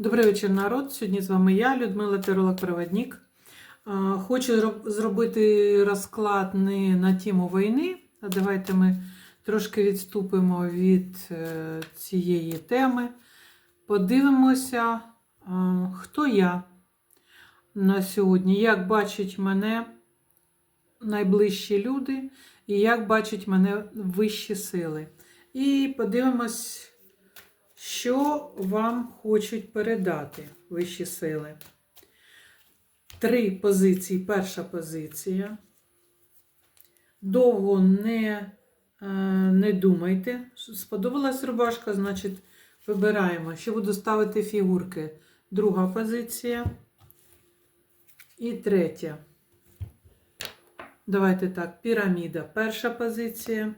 Добрий вечір, народ. Сьогодні з вами я, Людмила Теролог-Проводник. Е, Хочу зробити розклад не на тему війни. А давайте ми трошки відступимо від е, цієї теми. Подивимося, хто я на сьогодні, як бачать мене найближчі люди, і як бачать мене вищі сили. І подивимось. Що вам хочуть передати вищі сили? Три позиції. Перша позиція. Довго не, е, не думайте. Сподобалась рубашка, значить, вибираємо. Ще буду ставити фігурки. Друга позиція. І третя. Давайте так. Піраміда. Перша позиція.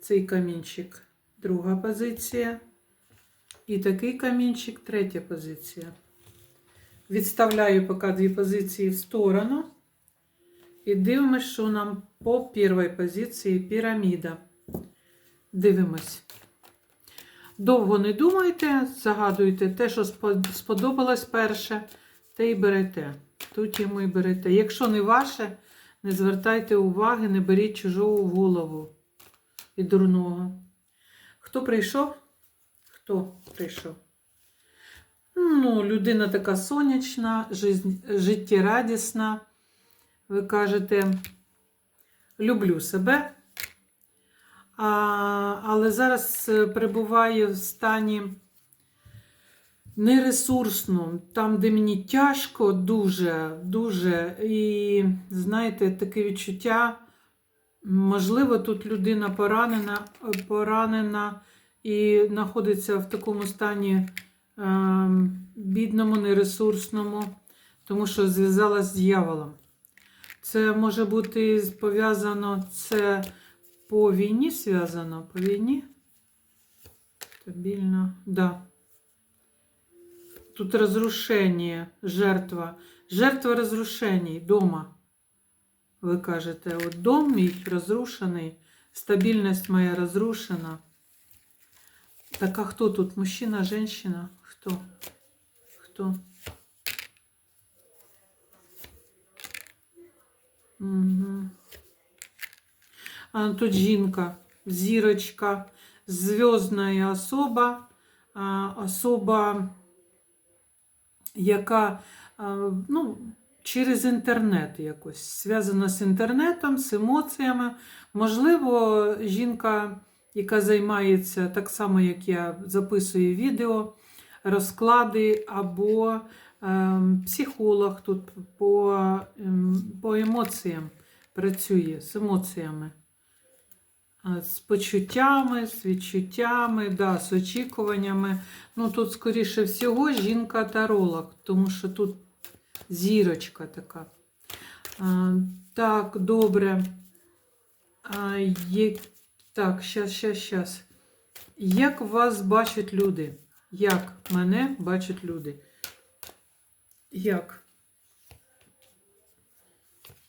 Цей камінчик. Друга позиція. І такий камінчик, третя позиція. Відставляю поки дві позиції в сторону. І дивимось, що нам по першій позиції піраміда. Дивимось. Довго не думайте, загадуйте те, що сподобалось перше, те й берете. Тут йому і берете. Якщо не ваше, не звертайте уваги, не беріть чужого в голову і дурного. Хто прийшов? Хто прийшов? Ну, людина така сонячна, життєрадісна. Ви кажете, люблю себе. А, але зараз е, перебуваю в стані нересурсному, там, де мені тяжко, дуже, дуже. І знаєте, таке відчуття, можливо, тут людина поранена, поранена і знаходиться в такому стані е, бідному, нересурсному, тому що зв'язалась з дьяволом. Це може бути пов'язано, це по війні зв'язано, по війні. Стабільно, да. Тут розрушення, жертва. Жертва розрушень дома. Ви кажете, от дом мій розрушений, стабільність моя розрушена. Так а хто тут? Мужчина, женщина? Хто? Хто? Угу. А тут жінка, зірочка, зв'язна особа, особа, яка ну, через інтернет якось зв'язана з інтернетом, з емоціями. Можливо, жінка яка займається так само, як я записую відео, розклади, або ем, психолог тут по, ем, по емоціям працює з емоціями. З почуттями, з відчуттями, да, з очікуваннями. Ну, тут, скоріше всього, жінка таролог, тому що тут зірочка така. А, так, добре. А, є... Так, щас, щас, щас. Як вас бачать люди? Як мене бачать люди? Як?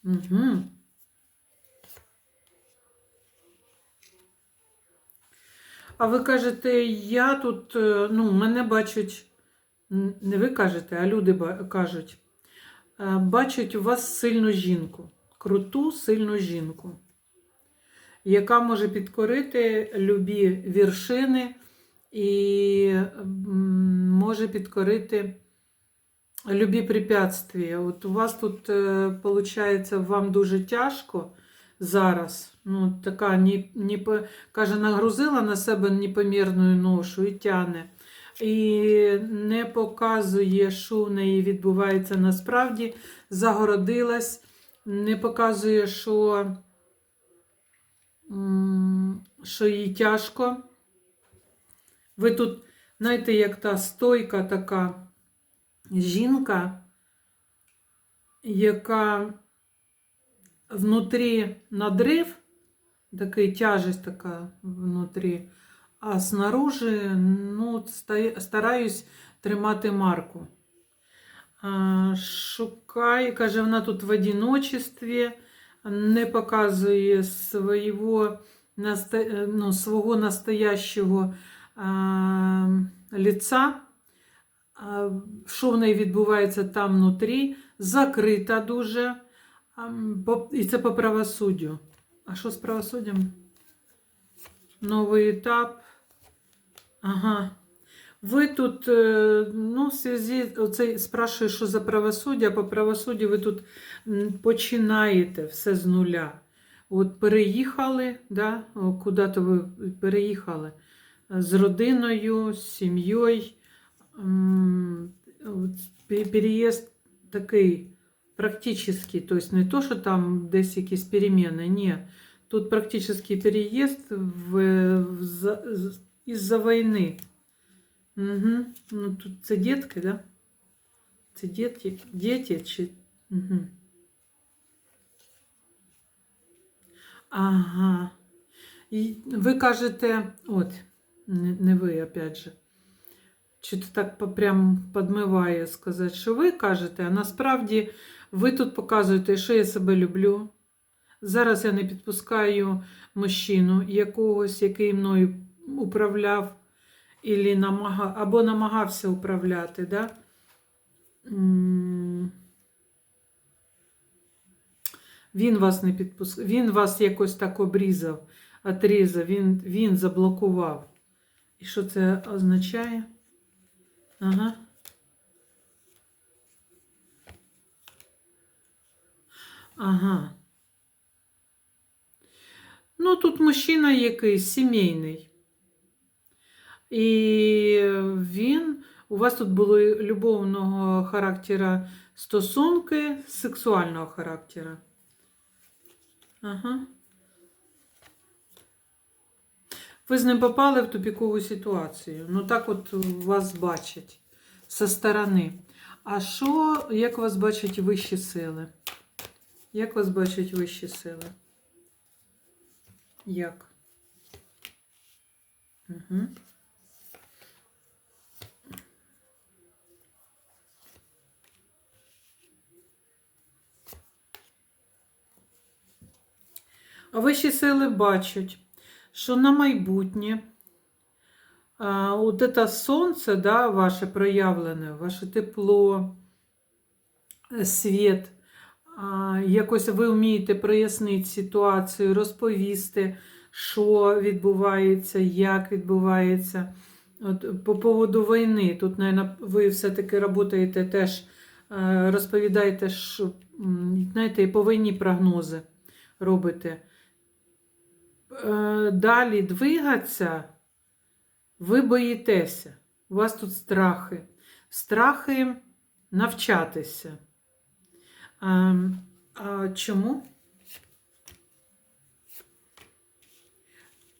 Угу. А ви кажете, я тут, е, ну, мене бачать, не ви кажете, а люди кажуть, е, бачать у вас сильну жінку, круту, сильну жінку яка може підкорити любі віршини і може підкорити любі препятствия. От у вас тут, виходить, вам дуже тяжко зараз. Ну, така, ні, ні, каже, нагрузила на себе непомірну ношу і тяне. І не показує, що в неї відбувається насправді, загородилась, не показує, що що їй тяжко. Ви тут, знаєте, як та стойка така жінка, яка внутрі надрив, такий тяжесть така внутрі, а снаружи ну, стараюсь тримати марку. Шукай, каже, вона тут в одиночестві, не показує свого, ну, свого настоящого а, лица. а, що в неї відбувається там внутрі, закрита дуже. А, по- І це по правосуддю. А що з правосуддям? Новий етап. Ага. Ви тут, е, ну, в зв'язі, оцей спрашує, що за правосуддя, по правосуддю ви тут починаєте все з нуля. От переїхали, да, куди-то ви переїхали з родиною, з сім'єю. Переїзд такий практический, то есть не то, що там десь якісь переміни, ні. Тут практически переїзд в, в, за- із-за війни. Угу. Ну, тут це дітки, да? Це діти, діти чи. Угу. Ага. І ви кажете, от, не, не ви, опять же. Чи то так прям подмиває сказати, що ви кажете, а насправді ви тут показуєте, що я себе люблю. Зараз я не підпускаю мужчину якогось, який мною управляв ілі намага... або намагався управляти. Да? Він вас не підпускав, він вас якось так обрізав, отрізав, він, він заблокував. І що це означає? Ага. Ага. Ну, тут мужчина якийсь сімейний. І він, у вас тут були любовного характера стосунки сексуального характера. Ага. Ви з ним попали в тупікову ситуацію. Ну, так от вас бачать зі сторони. А що, як вас бачать вищі сили? Як вас бачать вищі сили? Як? Угу. Вищі сили бачать, що на майбутнє от це сонце, да, ваше проявлене, ваше тепло, е, світ, якось ви вмієте прояснити ситуацію, розповісти, що відбувається, як відбувається. От, по поводу війни, тут, мабуть, ви все-таки працюєте теж, е, розповідаєте, що, знаєте, і по війні прогнози робите. Е, Далі двигатися, ви боїтеся. У вас тут страхи. Страхи навчатися. А, а чому?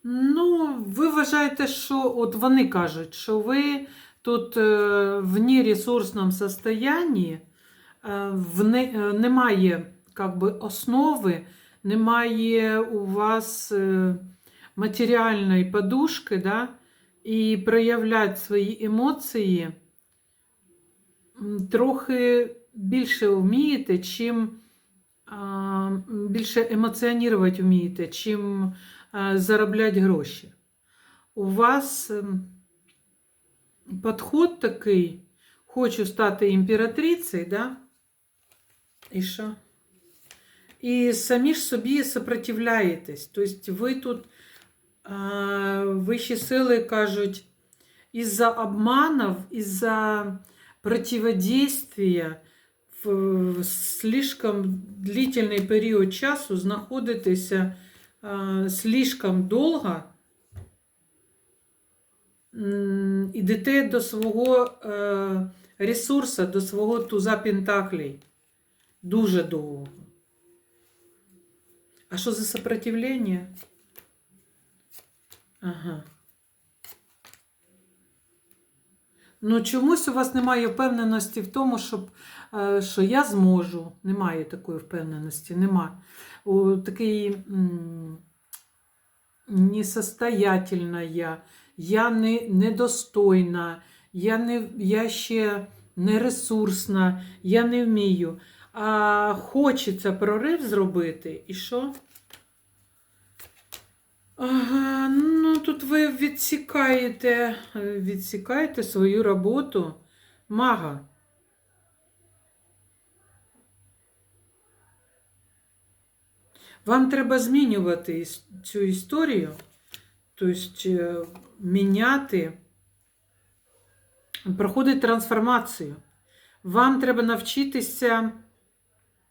Ну, ви вважаєте, що от вони кажуть, що ви тут е, в нересурсному состоянні, е, в не, немає как би, основи, немає у вас е, матеріальної подушки, да, і проявляти свої емоції трохи більше вмієте, чим більше емоціонувати вмієте, чим заробляти гроші. У вас ем, підход такий, хочу стати імператрицею, да? І що? І самі ж собі сопротивляєтесь. Тобто ви тут а, вищі сили кажуть, із-за обманів, із-за противодействия в, слишком длительний період часу знаходитеся а, слишком довго, ідете до свого е, ресурсу, до свого туза Пентаклей. Дуже довго. А що за сопротивлення? Ага. Ну, чомусь у вас немає впевненості в тому, щоб, е, що я зможу. Немає такої впевненості, нема. О, такий несостоятельна я, я не, недостойна, я, не, я ще не ресурсна, я не вмію. А хочеться прорив зробити, і що? Ну тут ви відсікаєте, відсікаєте свою роботу мага. Вам треба змінювати цю історію, тобто е, міняти, проходити трансформацію. Вам треба навчитися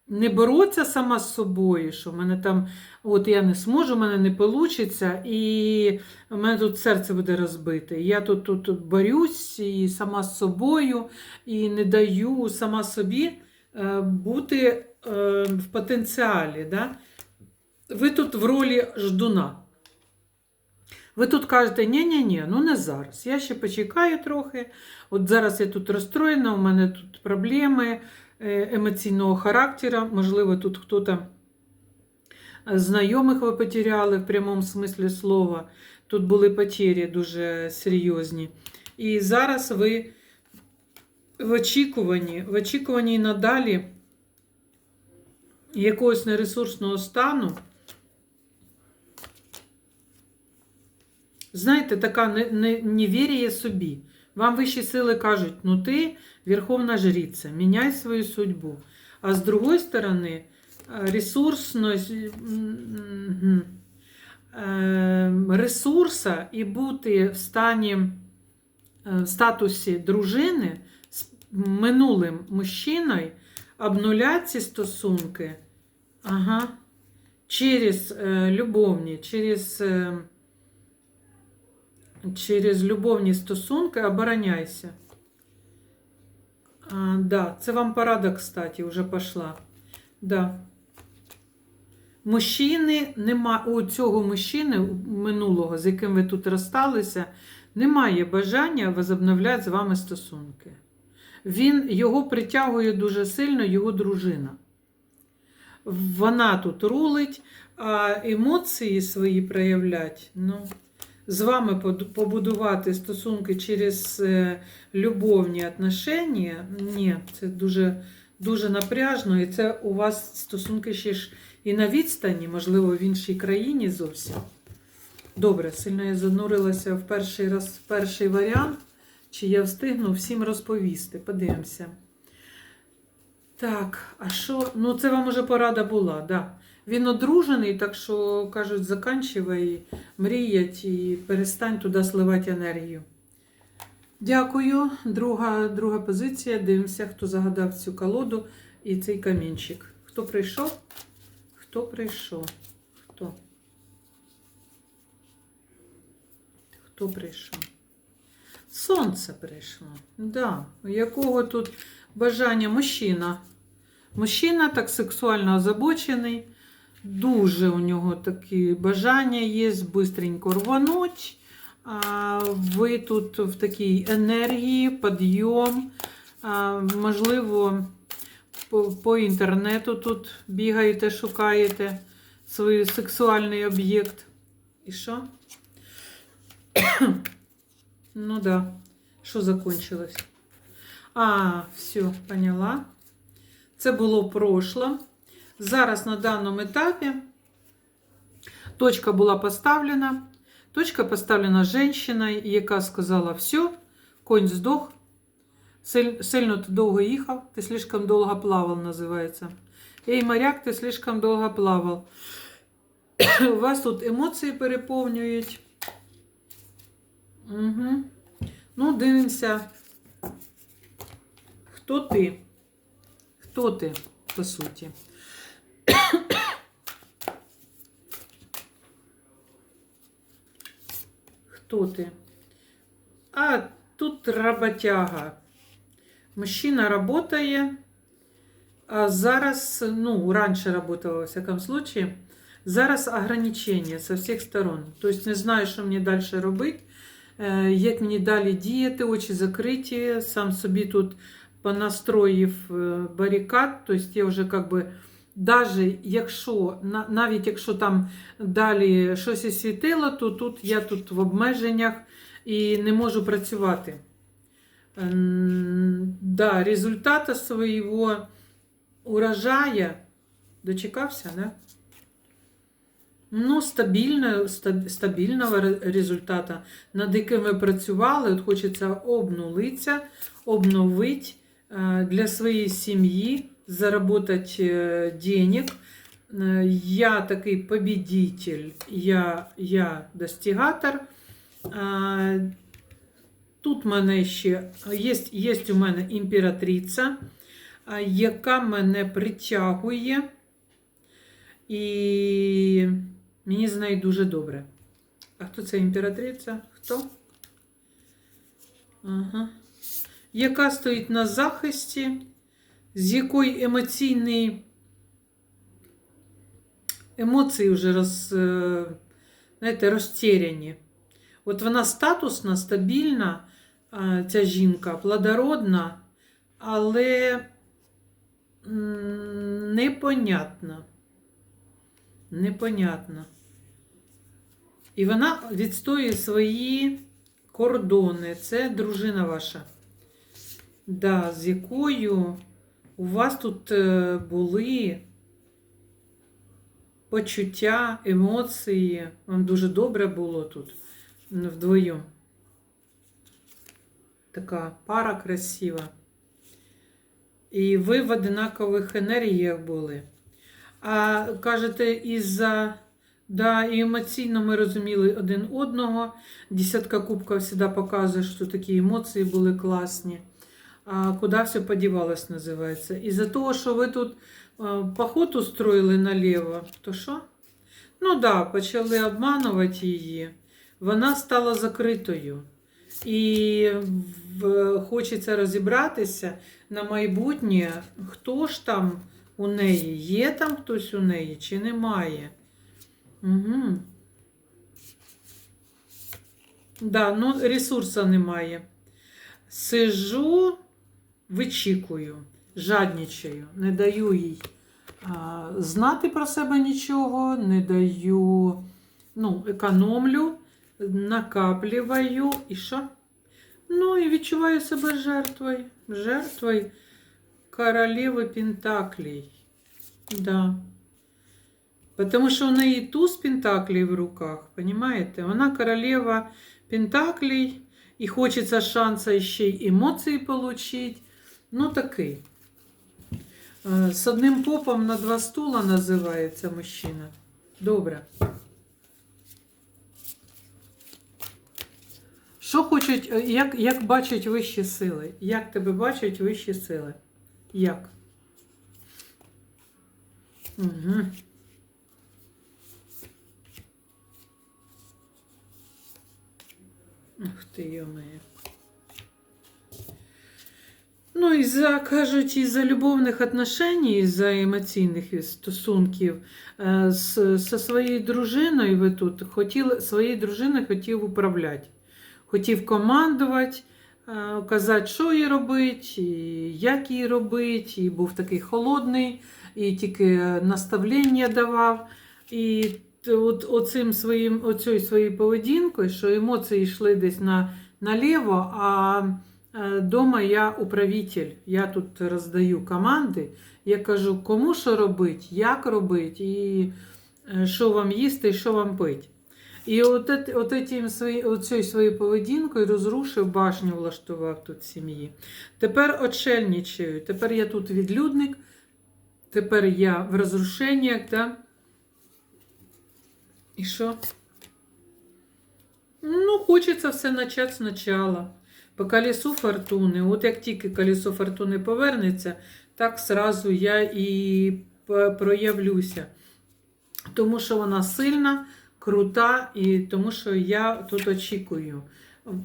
не боротися сама з собою, що в мене там, от я не зможу, в мене не вийде, і в мене тут серце буде розбите. Я тут, тут, борюсь і сама з собою, і не даю сама собі е, бути е, в потенціалі. Да? Ви тут в ролі ждуна. Ви тут кажете, ні-ні-ні, ну не зараз. Я ще почекаю трохи. От зараз я тут розстроєна, у мене тут проблеми емоційного характеру. Можливо, тут хтось знайомих ви потеряли в прямому смислі слова. Тут були потері дуже серйозні. І зараз ви в очікуванні, в очікуванні надалі якогось нересурсного стану. Знаєте, така не, невір'я собі. Вам вищі сили кажуть, ну ти верховна жриця, міняй свою судьбу. А з другої сторони, е, ресурсність, е, ресурса і бути в стані, е, в статусі дружини з минулим мужчиною, обнуляти ці стосунки ага, через любовні, через. Через любовні стосунки обороняйся. А, да, це вам порада, кстати, вже пішла. Да. Мужчини нема, у цього мужчини минулого, з яким ви тут розсталися, немає бажання возобновляти з вами стосунки. Він його притягує дуже сильно, його дружина. Вона тут рулить, а емоції свої проявлять. Ну, з вами побудувати стосунки через е, любовні отношення, ні, це дуже, дуже напряжно, і це у вас стосунки ще ж і на відстані, можливо, в іншій країні зовсім. Добре, сильно я занурилася в перший раз, в перший варіант. Чи я встигну всім розповісти? Подивимося. Так, а що? Ну, це вам уже порада була, так. Да. Він одружений, так що кажуть, заканчивай мріять і перестань туди сливати енергію. Дякую. Друга, друга позиція. Дивимося, хто загадав цю колоду і цей камінчик. Хто прийшов? Хто прийшов? Хто? Хто прийшов? Сонце прийшло. Да. У якого тут бажання мужчина? Мужчина так сексуально озабочений. Дуже у нього такі бажання є, бистренько рвануть. А ви тут в такій енергії, підйом. А, можливо, по, по інтернету тут бігаєте, шукаєте свій сексуальний об'єкт. І що? ну да. Що закончилось? А, все, поняла. Це було прошло. Зараз на даному етапі точка була поставлена. Точка поставлена жінкою, яка сказала: все, конь здох, сильно ти довго їхав, ти слишком довго плавав, називається. Ей, моряк, ти слишком довго плавав. У вас тут емоції переповнюють. Угу. Ну, дивимося. Хто ти? Хто ти, по суті? Хто ти? А тут роботяга. Мужчина работає, а зараз, ну, раніше работала, во всяком случае, зараз ограничення з всіх сторон. Тобто не знаю, що мені далі робити, е, як мені далі діяти, очі закриті, сам собі тут понастроїв е, барикад, тобто я вже як би Даже якщо, навіть якщо там далі щось і світило, то тут я тут в обмеженнях і не можу працювати. Ем, Да, результата свого урожая дочекався, да? Ну, стабільно, стабільного ре- результату, над яким ви працювали, от хочеться обнулитися, обновити е, для своєї сім'ї, заработати е, денег. Е, Я такий победитель, я, я достигатор. Тут мене ще є, є у мене імператриця, яка мене притягує. І мені з нею дуже добре. А хто це імператриця? Хто? Ага. Яка стоїть на захисті, з якої емоційні емоції вже роз, е, знаєте, розтеряні. От вона статусна, стабільна, ця жінка, плодородна, але непонятна. Непонятна. І вона відстоює свої кордони. Це дружина ваша. Да, з якою у вас тут е, були почуття, емоції. Вам дуже добре було тут вдвоєм. Така пара красива. І ви в одинакових енергіях були. А кажете, із-за да, і емоційно ми розуміли один одного. Десятка кубків завжди показує, що такі емоції були класні. А куди все подівалось, називається. Із-за того, що ви тут е, поход устроїли наліво, то що? Ну да, почали обманувати її. Вона стала закритою. І хочеться розібратися на майбутнє, хто ж там у неї, є там хтось у неї чи немає. Угу. Да, ну ресурсу немає. Сижу, вичікую, жадничаю, не даю їй а, знати про себе нічого, не даю, ну, економлю, накаплюваю і що? Ну, і відчуваю себе жертвою. Жертвою королеви Пентаклей. Да. Потому що у неї туз Пентаклей в руках, понимаете? Вона королева Пентаклей, і хочеться шанса ще й емоції получить. Ну, такий. Е, З одним попом на два стула називається мужчина. Добре. Що хочуть, е, як, як бачать вищі сили? Як тебе бачать вищі сили? Як? Угу. Ух ти, йомає. Ну, і за, кажуть, із-за любовних отношень, із-за емоційних стосунків е, зі своєю дружиною ви тут хотіли, своєю дружиною хотів управляти. Хотів командувати, е, казати, що їй робити, і як їй робити, і був такий холодний, і тільки наставлення давав. І от, оцим своїм, оцею своєю поведінкою, що емоції йшли десь на, наліво, а дома я управитель. Я тут роздаю команди. Я кажу, кому що робити, як робити, і е, що вам їсти, і що вам пити. І от, от оцею своєю поведінкою розрушив башню, влаштував тут сім'ї. Тепер очельничаю. Тепер я тут відлюдник, тепер я в розрушеннях, да? І що? Ну, хочеться все почати спочатку. По колесу фортуни. От як тільки колесо фортуни повернеться, так сразу я і проявлюся. Тому що вона сильна, крута, і тому що я тут очікую.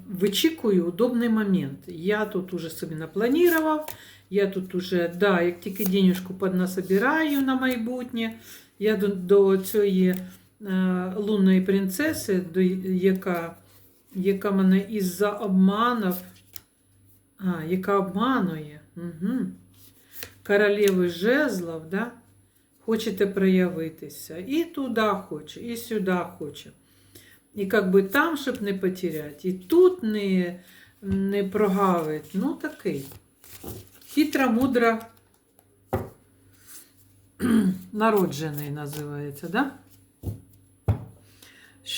Вичікую удобний момент. Я тут уже собі напланував, я тут уже, да, як тільки денежку поднасобираю на майбутнє, я до, до цієї е, лунної принцеси, до, яка, яка мене із-за обманів, а, яка обманує. Угу. Королеви жезлов, да? хочете проявитися. І туди хоче, і сюди хоче. І як би там, щоб не потеряти, і тут не, не прогавить. Ну, такий. Хитра, мудра, народжений називається, да?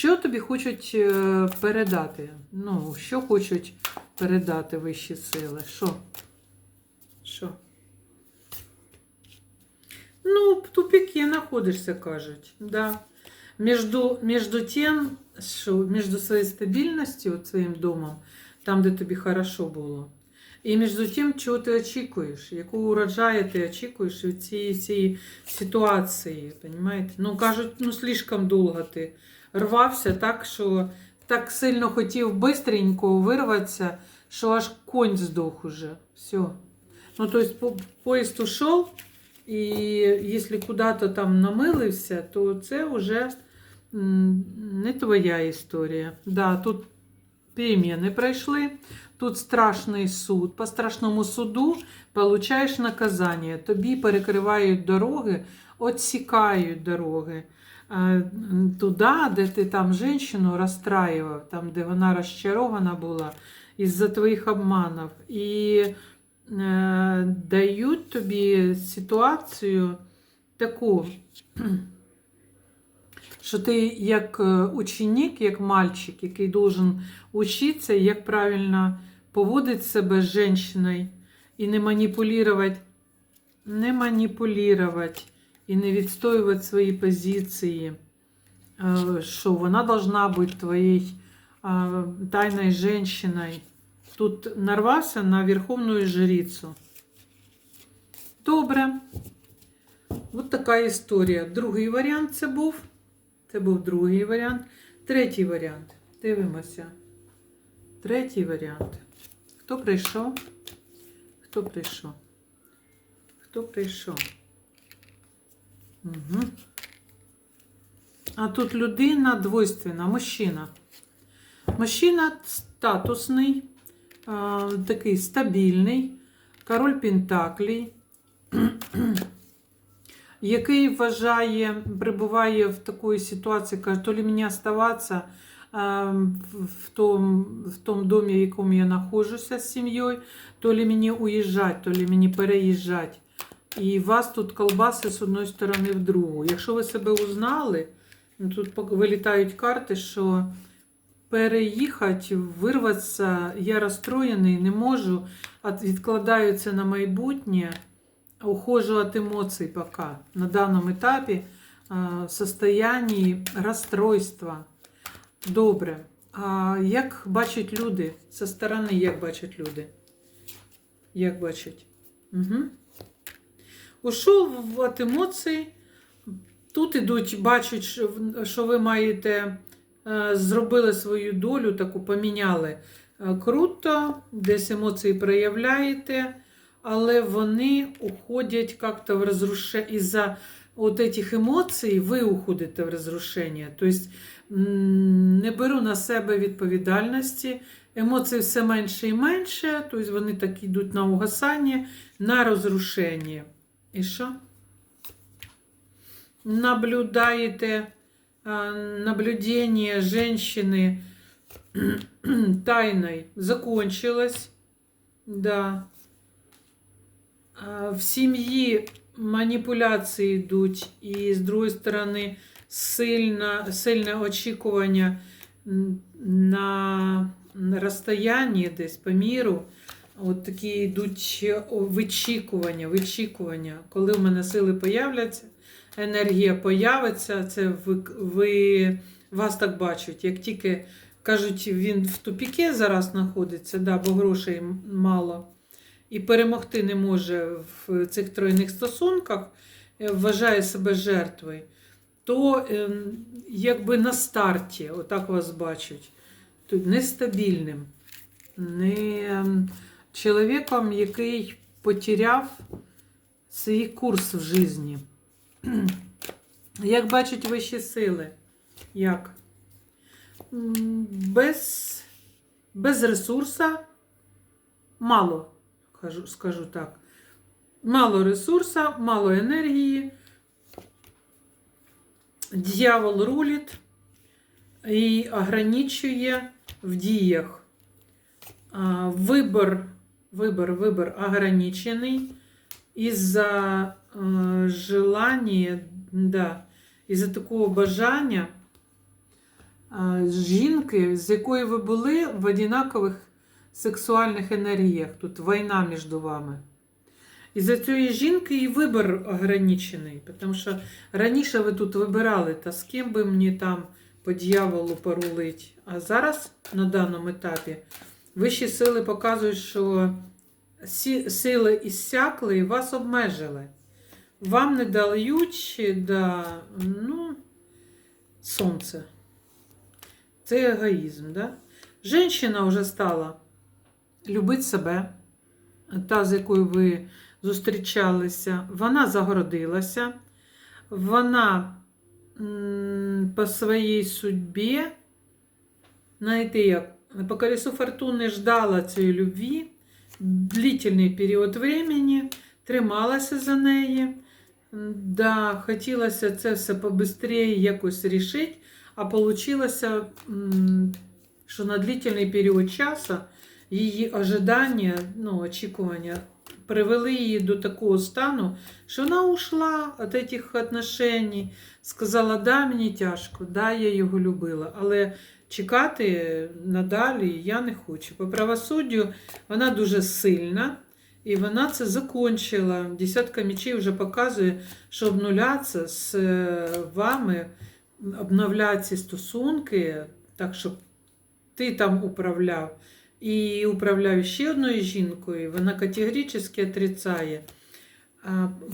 Що тобі хочуть е, передати? Ну, що хочуть передати вищі сили? Що? Що? Ну, в тупике знаходишся, кажуть. Да. Между, между тем, що между своєю стабільністю, от своїм домом, там, де тобі хорошо було, і між тим, чого ти очікуєш, яку урожаю ти очікуєш від цієї, цієї ситуації. Понимаєте? Ну, кажуть, ну слишком довго ти рвався так, що так сильно хотів бистренько вирватися, що аж конь здох уже. Все. Ну, то есть по- поїзд ушов, і якщо куди-то там намилився, то це вже не твоя історія. Да, тут переміни пройшли, тут страшний суд. По страшному суду получаєш наказання. Тобі перекривають дороги, отсікають дороги. Е, Туди, де ти там жінку розстраював, там, де вона розчарована була із-за твоїх обманів. І е, дають тобі ситуацію таку, що ти як е, ученик, як мальчик, який должен учитися, як правильно поводити себе з жінкою і не маніпулювати, не маніпулювати і не відстоювати свої позиції, е, що вона должна бути твоєю е, тайною жінкою. Тут нарвався на верховну жрицю. Добре. От така історія. Другий варіант це був. Це був другий варіант. Третій варіант. Дивимося. Третій варіант. Хто прийшов? Хто прийшов? Хто прийшов? Угу. А тут людина двойственна, мужчина. Мужчина статусний, такий стабільний, король Пентаклей, який вважає, перебуває в такій ситуації, каже, то ли мені оставатися в, том, в тому домі, в якому я знаходжуся з сім'єю, то ли мені уїжджати, то ли мені переїжджати. І вас тут колбаси з одної сторони в другу. Якщо ви себе узнали, ну, тут вилітають карти, що переїхати, вирватися, я розстроєний, не можу, відкладаю це на майбутнє, ухожу від емоцій поки. На даному етапі в состоянні розстройства. Добре. А як бачать люди? Со сторони, як бачать люди? Як бачать? Угу. Ушов від емоцій. Тут ідуть, бачать, що, ви маєте, е, зробили свою долю, таку поміняли Е, круто, десь емоції проявляєте, але вони уходять як-то в розрушення. Із-за от этих емоцій ви уходите в розрушення. Тобто не беру на себе відповідальності. Емоції все менше і менше, тобто вони так йдуть на угасання, на розрушення. І що? Наблюдаєте а, наблюдение женщины тайной закончилось. Да. В сім'ї маніпуляції йдуть, і з другої сторони сильна, сильне очікування на розстоянні десь по міру. От такі йдуть вичікування, вичікування. Коли в мене сили появляться, енергія появиться, це ви, ви вас так бачать. Як тільки кажуть, він в тупіке зараз знаходиться, да, бо грошей мало, і перемогти не може в цих тройних стосунках, е, вважає себе жертвою, то ем, якби на старті, отак вас бачать, тут нестабільним, не ем, чоловіком, який потеряв свій курс в житті. Як бачать вищі сили? Як? Без, без ресурса мало, кажу, скажу так. Мало ресурса, мало енергії. Дьявол рулить і ограничує в діях. Вибор, вибор, вибор ограничений із-за е, желання, да, із-за такого бажання а, жінки, з якою ви були в однакових сексуальних енергіях. Тут війна між вами. І за цієї жінки і вибір ограничений, тому що раніше ви тут вибирали, та з ким би мені там по дьяволу порулить. А зараз на даному етапі вищі сили показують, що сили іссякли і вас обмежили. Вам не дають да, ну, сонце. Це егоїзм. Да? Женщина вже стала любити себе, та, з якою ви зустрічалися, вона загородилася, вона по своїй судьбі, знаєте як, по колесу фортуни ждала цієї любві длительний період времени, трималася за неї. Да, хотілося це все побыстрее якось рішити, а получилось, что на длительний період часу її ожидання, ну, очікування привели її до такого стану, що вона ушла від цих отношень, сказала, да, мені тяжко, да, я його любила, але чекати надалі я не хочу. По правосуддю вона дуже сильна, і вона це закончила. Десятка мечей вже показує, що обнулятися з е, вами, обновляти стосунки, так, щоб ти там управляв. І управляв ще одною жінкою, вона категорично отрицає.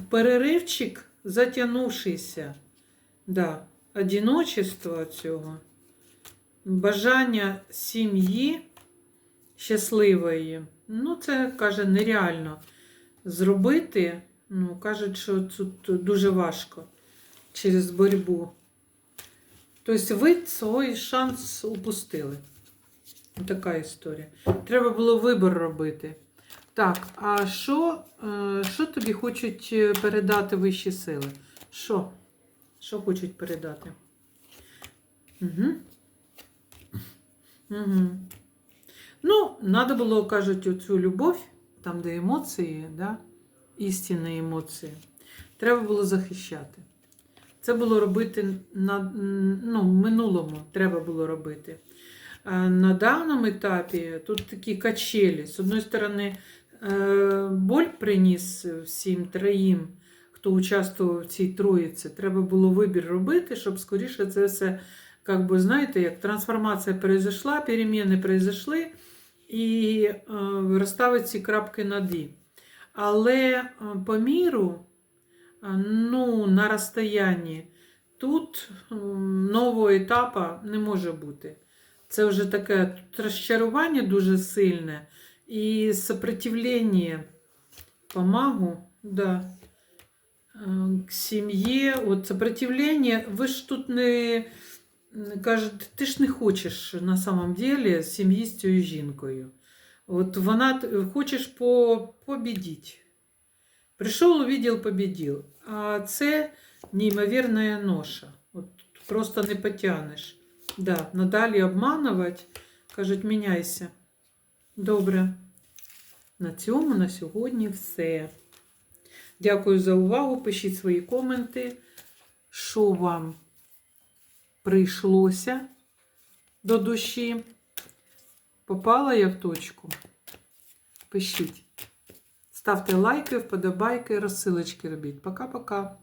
Переривчик затягнувшийся. Да, одиночество цього, бажання сім'ї щасливої. Ну, це каже, нереально зробити. Ну, кажуть, що тут дуже важко через боротьбу. Тобто ви свій шанс упустили. Така історія. Треба було вибір робити. Так, а що, е, що тобі хочуть е, передати вищі сили? Що? Що хочуть передати? Угу. Угу. Ну, треба було, кажуть, оцю любов, там, де емоції, да? істинні емоції, треба було захищати. Це було робити на ну, минулому треба було робити. А на даному етапі тут такі качелі. З одної сторони, е, боль приніс всім троїм, хто участвував в цій троїці. Треба було вибір робити, щоб скоріше це все, як би, знаєте, як трансформація произошла, переміни произошли, і е, розставити ці крапки над «і». Але е, по міру, е, ну, на розстоянні, тут нового етапу не може бути. Це вже таке тут розчарування дуже сильне і сопротивлення по магу, да, е, к сім'ї. От сопротивлення, ви ж тут не кажете, ти ж не хочеш на самом деле сім'ї з цією жінкою. От вона т- хочеш по, побідіть. Прийшов, увидел, побідів. А це неймовірна ноша. От просто не потягнеш. Да, надалі обманувати, кажуть, міняйся. Добре. На цьому на сьогодні все. Дякую за увагу. Пишіть свої коменти, що вам прийшлося до душі. Попала я в точку. Пишіть. Ставте лайки, вподобайки, розсилочки робіть. Пока-пока.